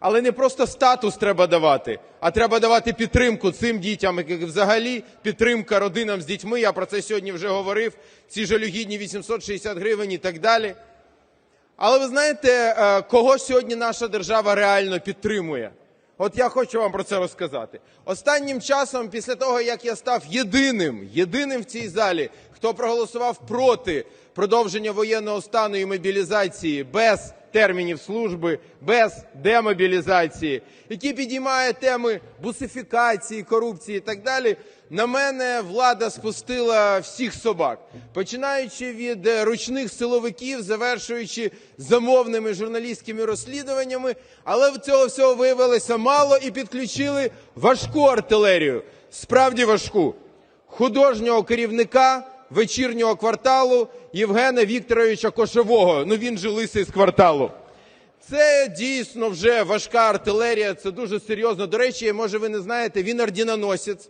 Але не просто статус треба давати, а треба давати підтримку цим дітям, як взагалі підтримка родинам з дітьми. Я про це сьогодні вже говорив. Ці жалюгідні 860 гривень і так далі. Але ви знаєте, е, кого сьогодні наша держава реально підтримує? От я хочу вам про це розказати. Останнім часом, після того, як я став єдиним, єдиним в цій залі, хто проголосував проти продовження воєнного стану і мобілізації без термінів служби, без демобілізації, який підіймає теми бусифікації, корупції і так далі, на мене влада спустила всіх собак, починаючи від е, ручних силовиків, завершуючи замовними журналістськими розслідуваннями. Але цього всього виявилося мало і підключили важку артилерію, справді важку художнього керівника вечірнього кварталу Євгена Вікторовича Кошового. Ну він же лисий з кварталу. Це дійсно вже важка артилерія, це дуже серйозно. До речі, може ви не знаєте, він ордіноносець.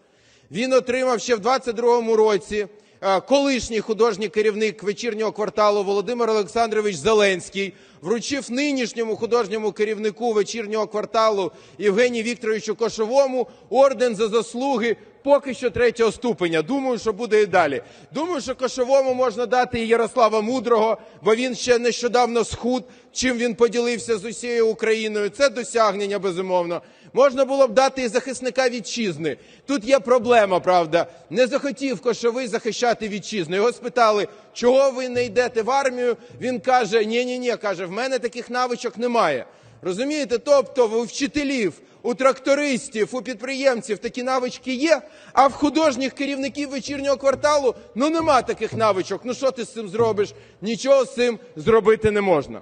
Він отримав ще в 22-му році е, колишній художній керівник вечірнього кварталу Володимир Олександрович Зеленський вручив нинішньому художньому керівнику вечірнього кварталу Євгенію Вікторовичу Кошовому орден за заслуги поки що третього ступеня. Думаю, що буде і далі. Думаю, що Кошовому можна дати і Ярослава Мудрого, бо він ще нещодавно схуд, чим він поділився з усією Україною. Це досягнення, безумовно. Можна було б дати і захисника вітчизни. Тут є проблема, правда. Не захотів Кошовий захищати вітчизну. Його спитали, чого ви не йдете в армію. Він каже: ні, ні, ні, каже, в мене таких навичок немає. Розумієте? Тобто у вчителів, у трактористів, у підприємців такі навички є, а в художніх керівників вечірнього кварталу ну нема таких навичок. Ну що ти з цим зробиш? Нічого з цим зробити не можна.